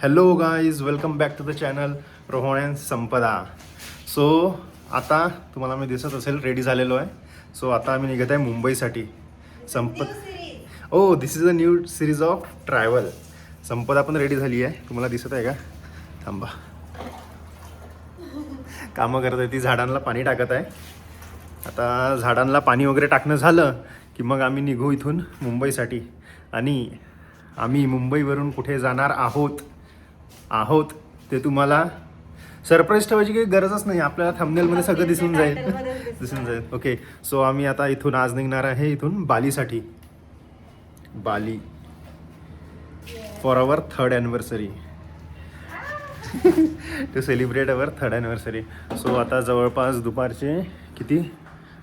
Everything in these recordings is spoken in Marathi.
Hello guys welcome back to the channel Rohan and Sampada so आता तुम्हाला मी दिसत असेल रेडी झालेलो आहे. सो आता आम्ही निघत आहे मुंबईसाठी. Sampat oh this is a new series of travel Sampada पण रेडी झाली आहे. तुम्हाला दिसत आहे का? थांबा. कामं करत आहे ती. झाडांना पाणी टाकत आहे. आता झाडांना पाणी वगैरे टाकणं झालं की मग आम्ही निघू इथून मुंबईसाठी. आणि आम्ही मुंबईवरून कुठे जाणार आहोत? आहोत. ते तुम्हाला सरप्राईज ठेवायची काही गरजच नाही. आपल्याला थंबनेलमध्ये सगळं दिसून जाईल. दिसून जाईल. ओके सो आम्ही आता इथून आज निघणार आहे इथून बालीसाठी. Bali. For our third anniversary to celebrate our third anniversary so आता जवळपास दुपारचे किती?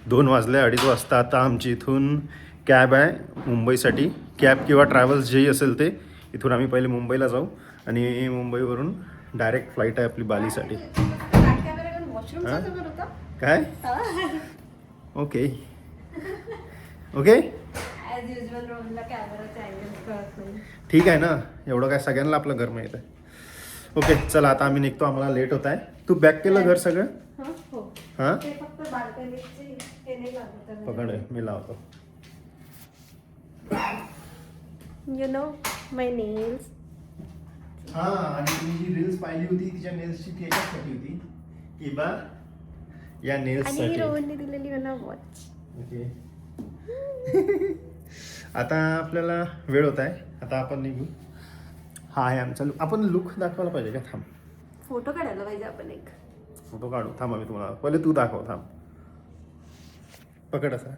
दोन वाजले अडीच वाजता. आता आमची इथून कॅब आहे मुंबईसाठी. कॅब किंवा ट्रॅव्हल्स जेही असेल ते इथून आम्ही पहिले मुंबईला जाऊ. आणि मुंबईवरून डायरेक्ट फ्लाईट आहे आपली बालीसाठी. हा? काय? ओके. ओके? ठीक आहे ना? एवढं काय सगळ्यांना आपलं घर माहीत आहे. ओके चला आता आम्ही निघतो. आम्हाला लेट होत आहे. तू बॅक केलं घर सगळं? हां पकड मी लावतो. यु नो माय नेल्स हा आणि तुम्ही जी रील्स पाहिली होती तिच्या नेल्सची ती याच्यासाठी होती. की बा या नेल्स आणि साठी. रोहनने दिलेली मला वॉच ओके. आता आपल्याला वेळ होत आहे. आता आपण निघू. हा आहे आमचा लुक आपण लुक दाखवायला पाहिजे का? थांब. फोटो काढायला पाहिजे आपण एक. फोटो काढू. थांब आम्ही तुम्हाला. पहिले तू दाखव थांब. पकड असा.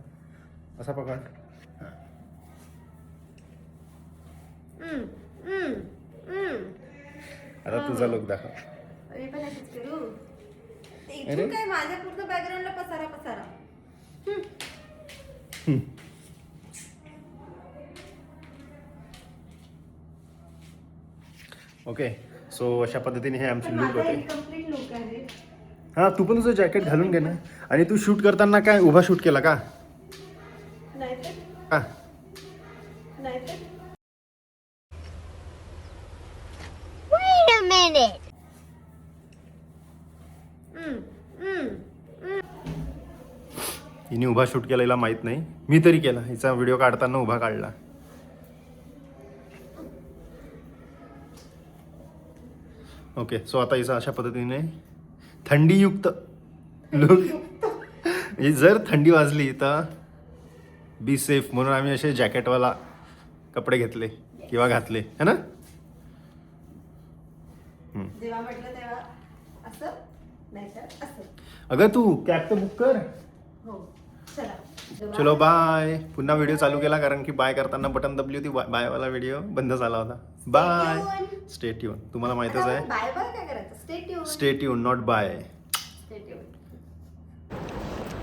असा पकड. हा. हम्म, हम्म. आता तुझा लुक दाखव. मी पण करू. इथून काय माझ्या पूर्ण बॅकग्राऊंडला पसारा पसारा. ओके सो अशा पद्धतीने हे आमचे लुक होते. हा तू पण तुझं जॅकेट घालून घे ना. आणि तू शूट करताना काय उभा शूट केला का? हिने उभा शूट केलेला माहीत नाही. मी तरी केला. हिचा व्हिडिओ काढताना उभा काढला. ओके सो आता हिचा अशा पद्धतीने थंडीयुक्त लुक जर थंडी वाजली तर बी सेफ म्हणून आम्ही असे जॅकेटवाला कपडे घेतले किंवा घातले. है ना? अगं तू कॅब तर बुक कर. चला बाय पुन्हा व्हिडिओ चालू केला कारण की बाय करताना बटन दबली होती. बाय बायवाला व्हिडिओ बंद झाला होता. Bye tuned. स्टे ट्यून तुम्हाला माहितच आहे. बाय बाय काय करायचं? Stay tune stay tune not bye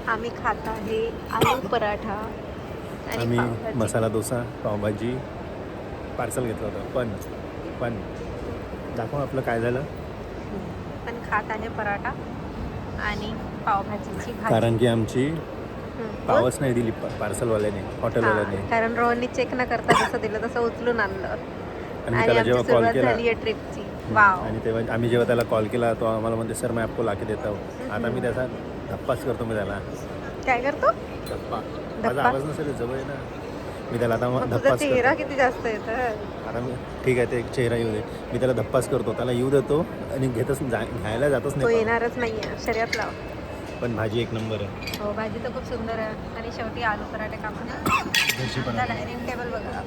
आम्ही खात आहे आलू पराठा आणि आम्ही. मसाला डोसा पावभाजी. पार्सल घेतलं होतं. पण पण. दाखव आपलं काय झालं. पण खात आहे पराठा आणि पावभाजीची भाजी. कारण की आमची. पावच नाही दिली पार्सलवाल्याने हॉटेलवाल्याने. कारण रोहननी चेक न करता जसं दिलं तसं उचलून आणलं. आणि त्याला जेव्हा कॉल केला ट्रिपची आणि तेव्हा आम्ही जेव्हा त्याला कॉल केला तो आम्हाला म्हणते सर मैं आपको लाके देता. हूँ आता मी त्याचा धप्पाच करतो मी त्याला. काय करतो? धप्पा. धप्पा? माझा आवाज नसेल जवळ आहे ना. मी त्याला आता धप्पाच चेहरा किती जास्त येत आता मी ठीक आहे ते एक चेहरा येऊ दे. मी त्याला धप्पाच करतो. त्याला येऊ देतो आणि घेतच घ्यायला जातच नाही. येणारच नाहीये. शर्यत लाव. पण भाजी एक नंबर आहे. हो भाजी तर खूप सुंदर आहे. आणि शेवटी आलू पराठे कामाला घरची पण आहे. डायनिंग टेबल बघा.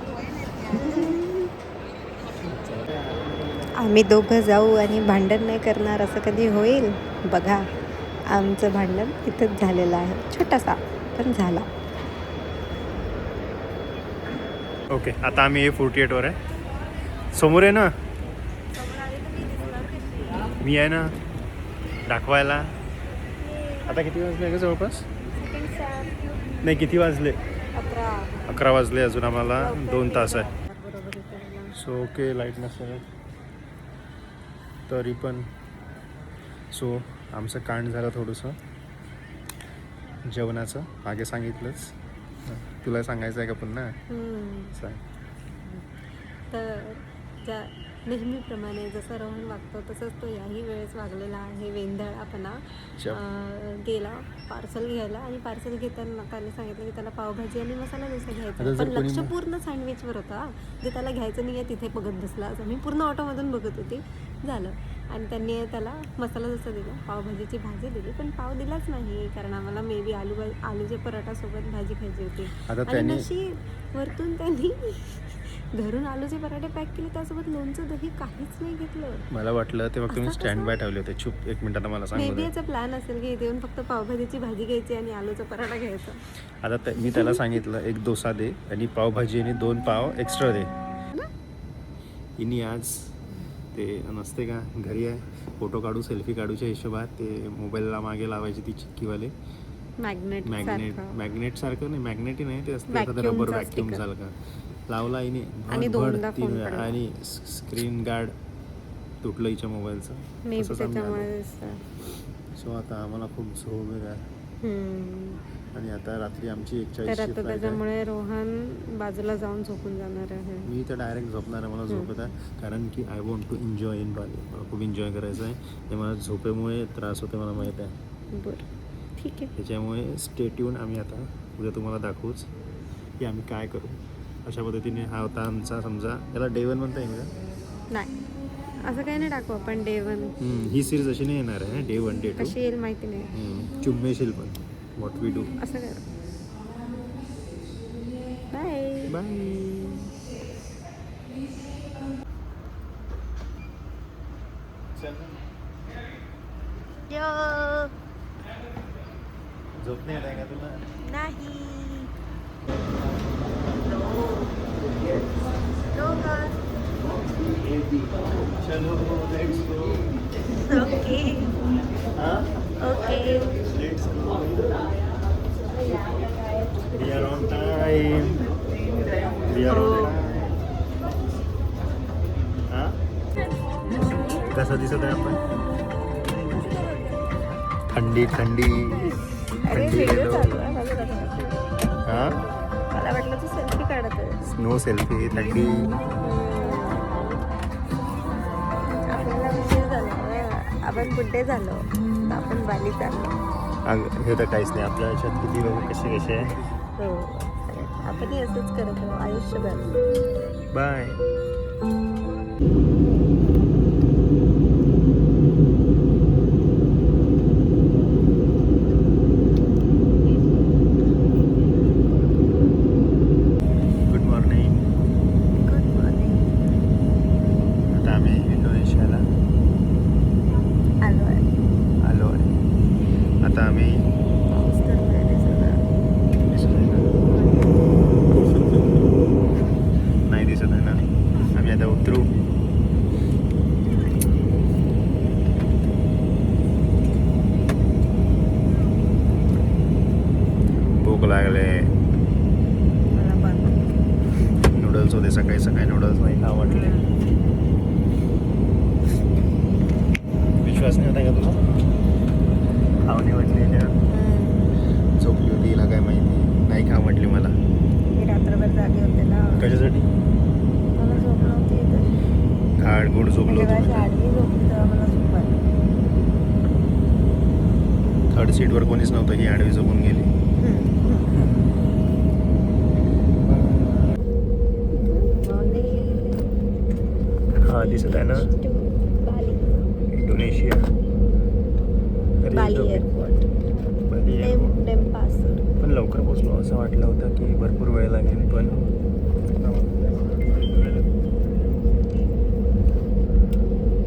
आम्ही दोघं जाऊ आणि भांडण नाही करणार असं कधी होईल? बघा आमचं भांडण इथंच झालेलं आहे. छोटासा पण झाला. ओके आता आम्ही ए फोर्टी एटवर आहे. समोर आहे ना? मी आहे ना? दाखवायला. आता किती वाजले का जवळपास? नाही किती वाजले? अकरा. वाजले अजून आम्हाला. दोन तास आहे. सो ओके लाइट नसेल तरी पण. सो आमचं कांड झालं थोडंसं. जेवणाचं. मागे सांगितलंच. तुला सांगायचं आहे का पुन्हा? सांग. तर नेहमीप्रमाणे जसं रोहन वागतो तसंच तो याही वेळेस वागलेला आहे. अं, गेला पार्सल घ्यायला आणि पार्सल घेताना त्याने सांगितलं की त्याला पावभाजी आणि मसाला डोसा आता घ्यायचा पण लक्ष पूर्ण सँडविचवर होता जे त्याला घ्यायचं नाही आहे तिथे बघत बसला. असं मी पूर्ण ऑटोमधून बघत होती. झालं. आणि त्यांनी त्याला मसाला डोसा दिला. पावभाजीची भाजी दिली. पण पाव दिलाच नाही कारण आम्हाला मे बी आलू आलूच्या पराठासोबत भाजी खायची होती. आणि नशीब वरतून त्यांनी घरून आलूचे पराठे पॅक केले त्यासोबत लोणचं दही काहीच नाही घेतलं. मला वाटलं तेव्हा तुम्ही स्टँड? बाय ठेवले होते. चुप एक मिनिट आता मला सांगू बी दे याचा प्लॅन असेल की इथे येऊन फक्त पावभाजीची भाजी घ्यायची आणि आलूचा पराठा घ्यायचा. आता त्या- मी त्याला सांगितलं एक डोसा दे आणि पावभाजी आणि दोन पाव एक्स्ट्रा दे. इनी आज ते नसते का? घरी आहे. फोटो काढू सेल्फी काढूच्या हिशोबात. ते मोबाईलला मागे लावायची ती चिक्कीवाले. Magnet magnet. मॅग्नेट सारखं नाही मॅग्नेटही नाही ते असते Vacuum रबर चा व्हॅक्युम sticker. झालं का लावला आईने आणि दोनदा. पडला. आणि स्क्रीन गार्ड तुटलं हिच्या मोबाईलचं मे. त्याच्यामुळे सो आता आम्हाला खूप झोप येत आहे. हम्म. आणि आता रात्री आमची एक तर चाळीसची आता फ्लाईट आहे त्याच्यामुळे रोहन बाजूला जाऊन झोपून जाणार आहे. मी तर डायरेक्ट झोपणार आहे मला झोपत आहे. कारण की I want to enjoy in Bali मला खूप एन्जॉय करायचं आहे. ते मला झोपेमुळे त्रास होते मला माहीत आहे. बरं. ठीक आहे. त्याच्यामुळे स्टेट येऊन आम्ही आता उद्या तुम्हाला दाखवूच की आम्ही काय करू. अशा पद्धतीने हा होता आमचा समजा. याला डे वन म्हणता येईल का? नाही. असं काही नाही टाकू आपण डे वन हम्म, ही सिरीज अशी नाही येणार आहे डे वन डे टू कशी येईल माहिती नाही. चुम्मेशील पण वॉट वी डू असं कर. बाय बाय यो झोप नाही येत आहे का तुला नाही चलो लेट्स गो ओके हां okay let's go we are on time we are on हां कसं दिसत आहे आपण? थंडी थंडी. आहे. हां? मला वाटलं तू सेल्फी काढत आहेस नो सेल्फी थंडी. आपण कुठे झालो? आपण बाली चाललो अगं हे तर काहीच नाही. आपल्या याच्यात किती लोक कसे कसे आहे? हो आपणही असंच करत राहू आयुष्यभर bye good morning good morning आता आम्ही इंडोनेशियाला आलो आहे आलो आहे आता आम्ही पाऊस तर नाही दिसत आहे. दिसत आहे ना नाही दिसत आहे ना आम्ही आता उतरू भूक लागले मला पण नूडल्स होते सकाळी सकाळी नूडल्स नाही खा वाटले. विश्वास नाही होता का तुला? खावणे वाटले त्या. झोपली होती हिला काय माहिती. नाही खा म्हटली मला. रात्रभर जागी होते ना. कशासाठी? मला झोप नव्हती गोड झोपलो होतो थर्ड सीटवर कोणीच नव्हतं ही आडवी झोपून गेली हा दिसत आहे ना? इंडोनेशिया बाली एअरपोर्ट पण लवकर पोचलो असं वाटलं होतं की भरपूर वेळ लागेल पण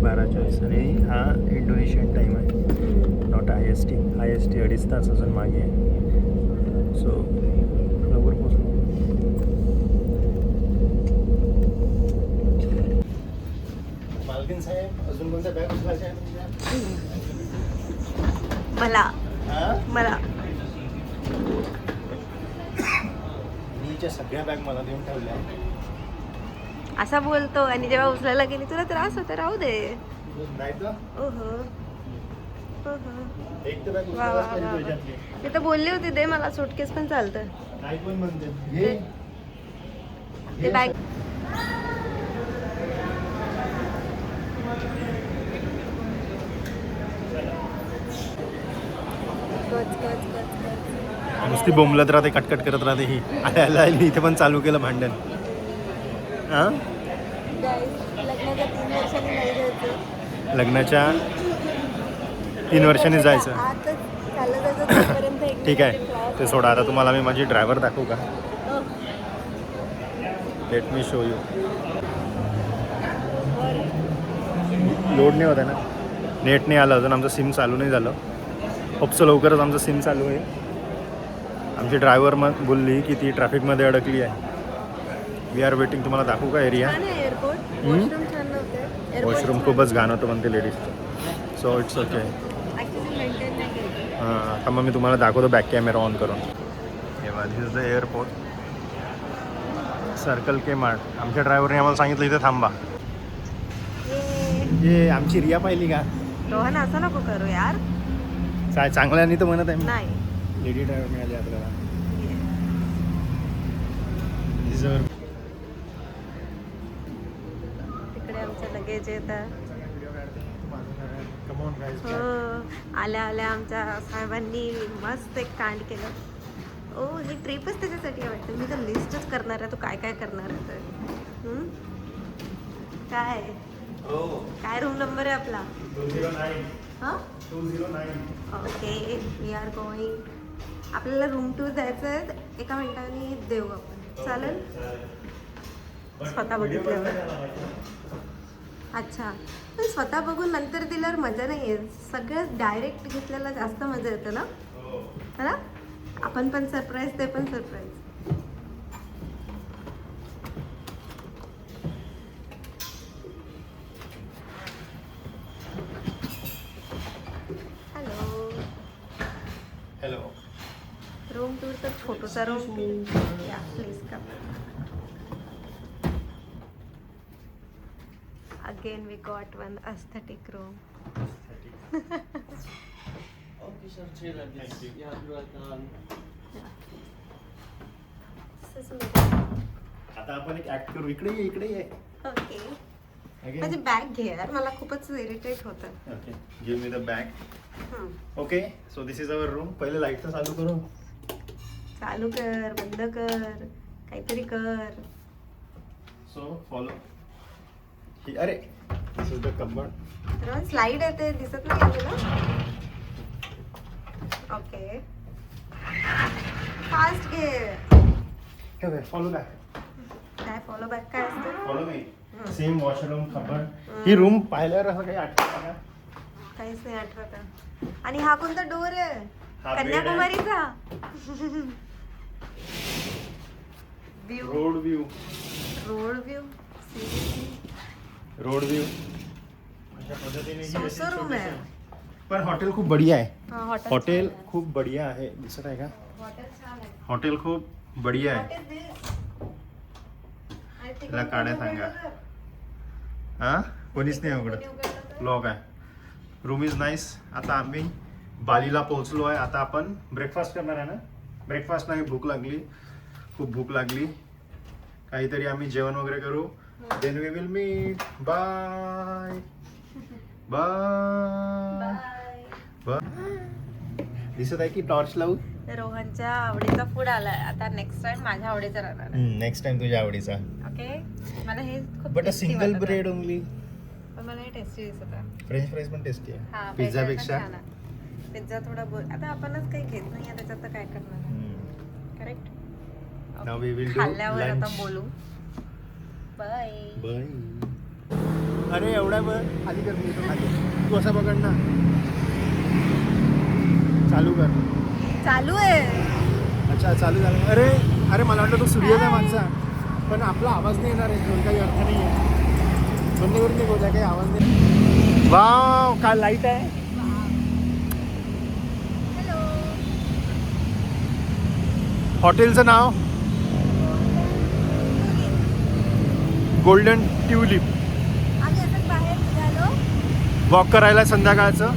बारा चॉईस आणि हा इंडोनेशियन टाईम आहे. Not I S T I S T अडीच तास अजून मागे आहे. सो मला देऊन ठेवले. असा बोलतो आणि जेव्हा उचलायला गेली तुला त्रास होतो राहू दे. नाही तर? ओहो. मी तर बोलली होती दे मला सुटकेस पण चालतं. ते बॅग गच. नुसती बोंबलत राहते कटकट करत राहते ही. आयला आली इथे पण चालू केलं भांडण. हां? लग्नाच्या तीन वर्षांनी जायचं. ठीक आहे. ते सोडा आता तुम्हाला मी माझी ड्रायव्हर दाखवू का? Let me show you load नाही होत आहे ना? नेट नाही आलं अजून आमचं सिम चालू नाही झालं. होपचं लवकरच आमचं सिम चालू आहे. आमची ड्रायव्हर मग बोलली की ती ट्रॅफिकमध्ये अडकली आहे. वी आर वेटिंग तुम्हाला दाखवू का एरिया? वॉशरूम. खूपच घाण होतं म्हणते लेडीजचं सो इट्स ओके. हां आता मग मी तुम्हाला दाखवतो बॅक कॅमेरा ऑन करून. हे this is the airport circle K mart आमच्या ड्रायव्हरने आम्हाला सांगितलं इथे थांबा. ये. आमची रिया पाहिली का? रोहन असं नको करू यार. काय चांगल्याने तर म्हणत आहे. नाही. लेडी ड्रायव्हर मिळाली आपल्याला. तिकडे आमचं लगेज येतं हो आल्या आल्या आमच्या साहेबांनी मस्त एक कांड केलं. ओ ही ट्रिपच त्याच्यासाठी वाटतं. मी तर लिस्टच करणार आहे. तू काय काय करणार आहे तर. हम्म? काय? काय रूम नंबर आहे आपला? 209, हां? 209. ओके वी आर गोईंग आपल्याला रूम टूर जायचं आहे एका मिनिटाने देऊ आपण. चालेल? स्वतः बघितल्यावर. अच्छा. पण स्वतः बघून नंतर दिल्यावर मजा नाही येत सगळं डायरेक्ट घेतल्याला जास्त मजा येते ना? है. ना? आपण पण सरप्राईज ते पण surprise hello hello room tour तर छोटूसा रूम या please come again we got one aesthetic room. Okay, sir, chill like this. Yeah, you're welcome. आता आपण एक ऍक्ट करू इकडे ये इकडे ये. Okay Again. माझी बॅग घे यार मला खूपच इरिटेट होतं. Okay give me the bag. Okay so this is our room पहिले लाइट तर चालू करू. चालू कर बंद कर काहीतरी कर. सो फॉलो ही अरे this is the Rohan slide येते दिसत नाही तुला? ओके फास्ट घे. फॉलो बॅक काय फॉलो बॅक काय असतं? Follow me same washroom cupboard ही. रूम पाहिल्यावर असं काही आठवतं का? काहीच नाही आठवत. आणि हा कोणता डोर आहे. कन्याकुमारीचा? Road view road view road view अशा पद्धतीने ही अशी सोसं room आहे. छोटीशी- पण हॉटेल खूप बढिया आहे. हॉटेल हॉटेल खूप बढिया आहे. दिसत आहे का? हॉटेल छान आहे. हॉटेल खूप बढिया आहे. काड्या कोणी सांगा. उघडलं तर? हा? कोणीच नाही उघडत. उघडलं तर? लॉक आहे. रूम इज नाईस आता आम्ही बालीला पोहोचलो आहे. आता आपण ब्रेकफास्ट करणार आहे ना? ब्रेकफास्ट नाही भूक लागली. खूप भूक लागली. काहीतरी आम्ही जेवण वगैरे करू. Then we will meet bye bye दिसत आहे की टॉर्च लावू? रोहनच्या आवडीचा फूड आलाय. आता नेक्स्ट टाइम माझ्या आवडीचा राहणार नेक्स्ट टाइम तुझ्या आवडीचा. ओके मला हे खूप but a single bread. Only पण मला हे टेस्टी दिसत आहे. फ्रेंच फ्राईज पण टेस्टी हा आहे पिझ्झा पेक्षा? पिझ्झा थोडा बोल आता आपणच काही घेत नाही त्याच्यात तर काय करणार? Correct Now we will do खाल्ल्यावर आता lunch. बोलू. बाय बाय अरे एवढा वेळ खाली कर मी इथं खाली तू असं पकड ना. चालू कर. चालू आहे. अच्छा चालू झालं. अरे अरे मला वाटलं तो सूर्यच आहे. मागचा पण आपला आवाज नाही येणार आहे. दोन काही अर्थ नाही आहे. बंद करून नाही बोलला काही आवाज नाही. वाव काय लाइट आहे हॅलो हॉटेलचं नाव? गोल्डन ट्युलिप वॉक करायला संध्याकाळचं.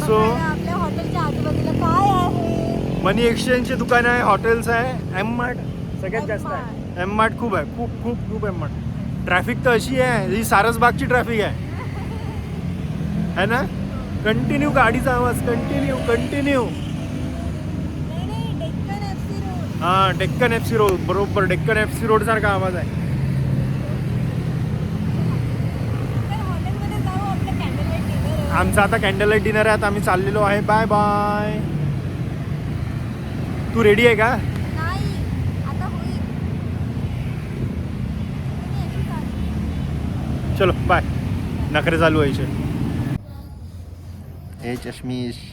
सो बघायला आपल्या हॉटेलच्या आजूबाजूला काय आहे? मनी एक्सचेंजचे दुकान आहे हॉटेल्स आहे एम मार्ट सगळ्यात जास्त. आहे. एम मार्ट खूप आहे खूप खूप खूप एम मार्ट ट्रॅफिक तर अशी आहे ही सारसबागची ट्रॅफिक आहे. है ना? कंटिन्यू गाडीचा आवाज कंटिन्यू कंटिन्यू नाही नाही डेक्कन हा डेक्कन एफ सी रोड बरोबर डेक्कन एफ सी रोड सारखा आवाज आहे. आमचा आता कॅन्डल लाइट डिनर आहे आता आम्ही चाललेलो आहे. बाय बाय तू रेडी आहे का? चालू. बाय नखरे चालू व्हायचे. हे चष्मीश.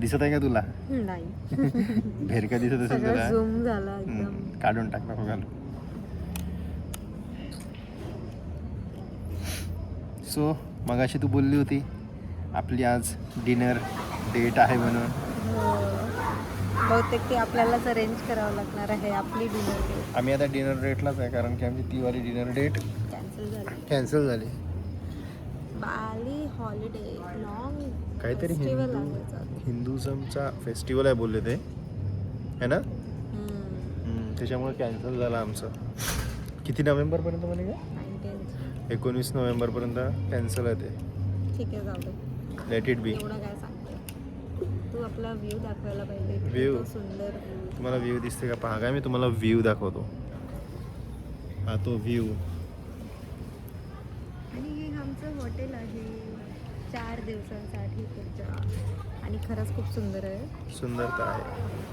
दिसत आहे का तुला? नाही. भेरका दिसत असेल तुला झूम झाला एकदम. हम्म, काढून टाक नको घालू सो मगाशी तू बोलली होती आपली आज डिनर डेट आहे म्हणून. हो. बहुतेक ते आपल्यालाच अरेंज करावं लागणार आहे आपली डिनर डेट आम्ही आता डिनर डेटलाच आहे कारण की आमची ती वाली डिनर डेट कॅन्सल झाली. कॅन्सल झाली. बाली हॉलिडे लॉंग काहीतरी फेस्टिवल हिंदू आहे चालू. हिंदुझमचा फेस्टिवल आहे बोलले ते. है ना? हम्म. हम्म, त्याच्यामुळे कॅन्सल झालं आमचं. किती नोव्हेंबरपर्यंत म्हणे का 19th. एकोणवीस नोव्हेंबरपर्यंत कॅन्सल आहे ते. ठीक आहे जाऊ दे. लेट इट बी एवढं काय सांगते? तू आपला व्ह्यू दाखवायला पाहिजे किती View? तो सुंदर view. तुम्हाला व्ह्यू दिसते का? पहा काय मी तुम्हाला व्ह्यू दाखवतो. हा तो व्ह्यू आमचं हॉटेल आहे चार दिवसांसाठी पुढच्या. आणि खरंच खूप सुंदर आहे. सुंदरता आहे.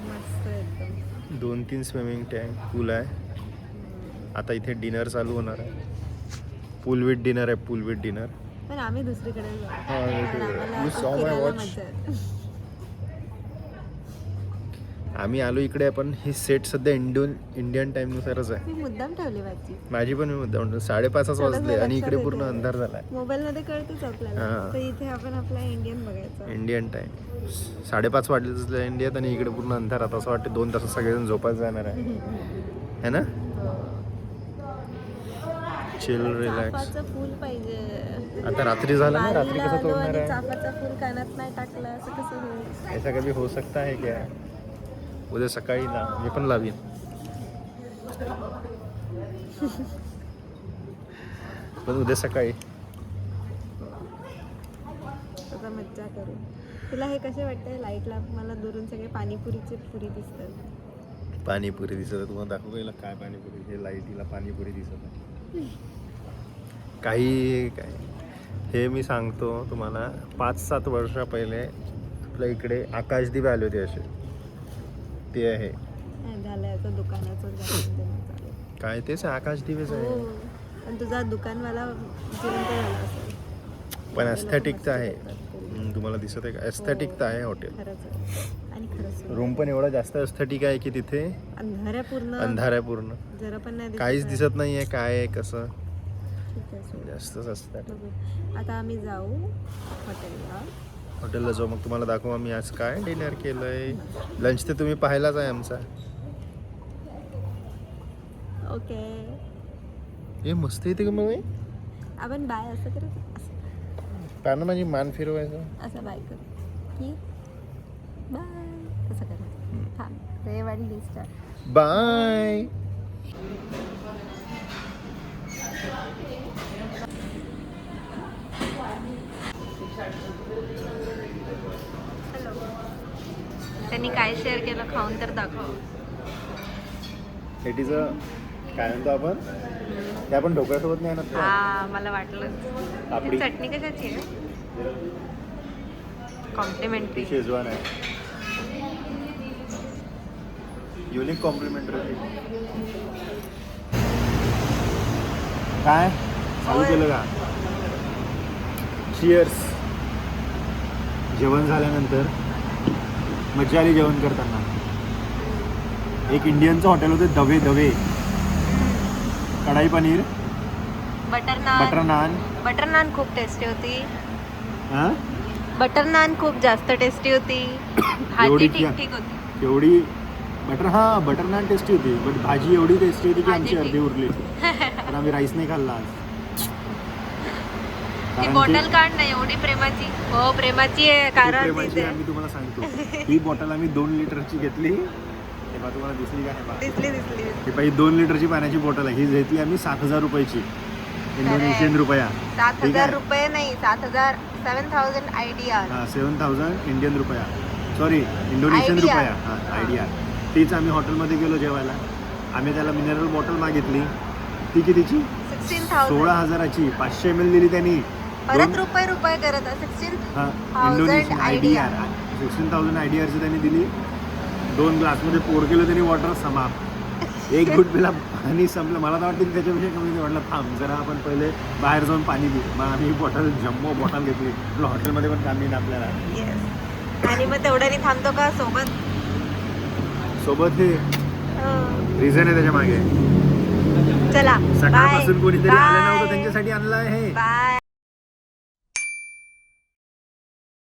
मस्त एकदम. दोन तीन स्विमिंग टँक पूल आहे. आता इथे डिनर चालू होणार आहे. पूल विथ डिनर आहे पूल विथ डिनर पण आम्ही दुसरीकडे जाऊ. हा, कारण ते- आम्हाला you आता saw my फिरायला watch? मजा येते. आम्ही आलो इकडे पण ही सेट सध्या इंडियन इंडियन टाईमनुसारच आहे. मी मुद्दाम ठेवली माझी माझी पण मी मुद्दा म्हणतो साडेपाचच वाजले आणि इकडे पूर्ण. अंधार झालाय. मोबाईल मध्ये कळतेच आपल्याला. तर इथे आपण आपला इंडियन बघायचा. इंडियन टाइम साडेपाच वाजले इंडियात आणि इकडे पूर्ण अंधार. आता असं वाटतं दोन तासात सगळेजण झोपायला जाणार आहे. है ना? चिल रिलॅक्स फुल पाहिजे. आता रात्री झालं ना? रात्री कसं तोडणार आहे? चाफाचं फुल कानात नाही टाकलं असं कसं होईल? ऐसा कभी हो सकता है क्या उद्या सकाळी ना मी पण लावीन. पण उद्या सकाळी. आता मज्जा करू. तुला हे कसे वाटते लाईटला मला दुरून सगळे पाणीपुरीचे पुरी दिसतात. पाणीपुरी दिसत आहे तुम्हाला दाखवू पहिलं काय पाणीपुरी? हे लाईटीला पाणीपुरी दिसत आहे काही काय? हे मी सांगतो तुम्हाला. पाच सात वर्षा पहिले आपल्या इकडे आकाशदिवे आले होते असे. ते आहे. दुकानाचं. काय तेच आहे, आकाशदिवेच हो आहे पण तुझा दुकानवाला जिवंत झाला असेल. पण आहे. तुम्हाला दिसत आहे का? एस्थेटिक तर आहे हॉटेल आहे. आणि खरंच. रूम पण एवढा जास्त एस्थेटिक आहे की तिथे अंधार आहे पूर्ण अंधार आहे पूर्ण जरा पण नाही काहीच आहे. दिसत नाही आहे काय आहे कसं? आहे. जास्तच असतं. आता आम्ही जाऊ हॉटेलला हॉटेलला जाऊ मग तुम्हाला दाखवू आम्ही आज काय डिनर केलंय. लंच ते तुम्ही पाहिलाच आहे आमचा. ओके. हे मस्त येते का मग हे? आपण बाय असं करत असं पहा ना माझी मान फिरवायचं. असं बाय कर. की? बाय. असं डिस्टार्ट बाय. त्यांनी काय शेअर केलं खाऊन तर दाखव. हेटीचं काय म्हणतो आपण? ते आपण ढोकळ्यासोबत नाही का? हा मला वाटलं. पापडी चटणी कशाची आहे? कॉम्प्लिमेंटरी ती शेजवान आहे. युनिक कॉम्प्लिमेंटरी काय? चालू. केलं का? शियर्स जेवण झाल्यानंतर मजा आली जेवण करताना. एक इंडियनचं हॉटेल होते दवे Dave. Kadai paneer. Butter butter naan. Naan butter naan खूप टेस्टी होती. हां? बटर नान खूप जास्त टेस्टी होती. भाजी ठीक? ठीक होती. एवढी बटर हां बटर नान टेस्टी होती बट भाजी एवढी टेस्टी होती की आमची अर्धी. उरली. आम्ही राईस नाही खाल्ला आज. ती कारण बॉटल काढ ना एवढी प्रेमाची. हो प्रेमाची आहे कारण प्रेमाची तिथे. आहे, मी तुम्हाला सांगतो. ही बॉटल आम्ही दोन लिटरची घेतली. हे बघा तुम्हाला दिसली का? हे. दिसली दिसली ही पाहिजे दोन लिटरची पाण्याची बॉटल आहे. ही घेतली आम्ही सात हजार रुपयाची. Indonesian rupiah. सात ठीक हजार आहे. रुपये नाही सात हजार seven thousand I D R हा सेवन थाउजंड इंडियन रुपया. Sorry Indonesian IDR. रुपया. हां आयडिया तीच आम्ही हॉटेलमध्ये गेलो जेवायला. आम्ही त्याला मिनरल बॉटल मागितली. ती कितीची? सिक्स्टीन सोळा थाउजंड हजाराची. पाचशे एम एल दिली त्यांनी. परत रुपये रुपये करत sixteen I D R thousand I D आरची त्यांनी दिली. दोन ग्लासमध्ये पोर केलं त्यांनी वॉटर समाप एक गुट पिला पाणी संपलं. मला तर वाटतं त्याच्यापेक्षा कमी वाटलं थांब जरा आपण पहिले बाहेर जाऊन पाणी पिऊ. मग आम्ही बॉटल जम्बो बॉटल घेतली. आपलं हॉटेलमध्ये पण काम येईल आपल्याला. आणि मग तेवढ्याने थांबतो का सोबत? सोबत हे रिझन आहे त्याच्यामागे. चला. सकाळपासून कोणीतरी आलं नव्हतं त्यांच्यासाठी आणलं आहे.